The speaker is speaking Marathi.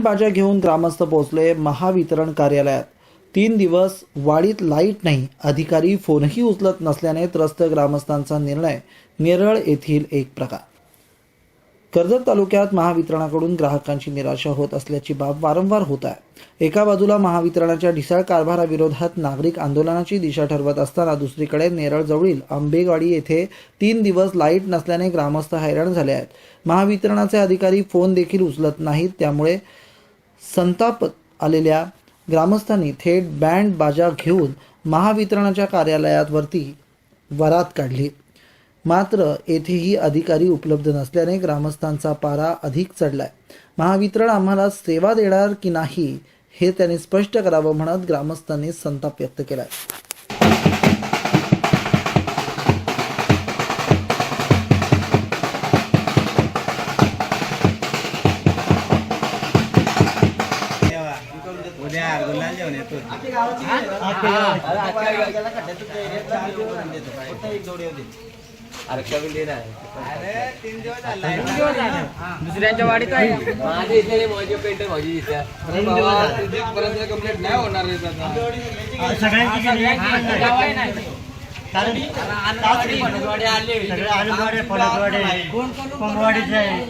बँडबाजा घेऊन ग्रामस्थ पोहोचले महावितरण कार्यालयात. तीन दिवस वाडीत लाइट नाही. अधिकारी फोनही उचलत नसल्याने त्रस्त ग्रामस्थांचा निर्णय नेरळ येथील एक प्रकार. कर्जत तालुक्यात महावितरणाकडून ग्राहकांची निराशा होत असल्याची बाब वारंवार होत आहे. एका बाजूला महावितरणाच्या ढिसाळ कारभाराविरोधात नागरिक आंदोलनाची दिशा ठरवत असताना दुसरीकडे नेरळ जवळील आंबेगाडी येथे तीन दिवस लाइट नसल्याने ग्रामस्थ हैराण झाले आहेत. महावितरणाचे अधिकारी फोन देखील उचलत नाहीत. त्यामुळे संताप आलेल्या ग्रामस्थांनी थेट बँड बाजा घेऊन महावितरणाच्या कार्यालयात वरती वरात काढली. मात्र येथेही अधिकारी उपलब्ध नसल्याने ग्रामस्थांचा पारा अधिक चढलाय. महावितरण आम्हाला सेवा देणार की नाही हे त्यांनी स्पष्ट करावं म्हणत ग्रामस्थांनी संताप व्यक्त केलाय. उद्या गुलाल जेवण येतो. तीन दिवस झाला. दुसऱ्यांच्या वाडीत आहे. माझे इथे माझे पेंटर माझी इथे पर्यंत कंप्लीट नाही होणार सगळ्यांची. कारण सगळे आलूवाडे कोंबवाडीचे आहे?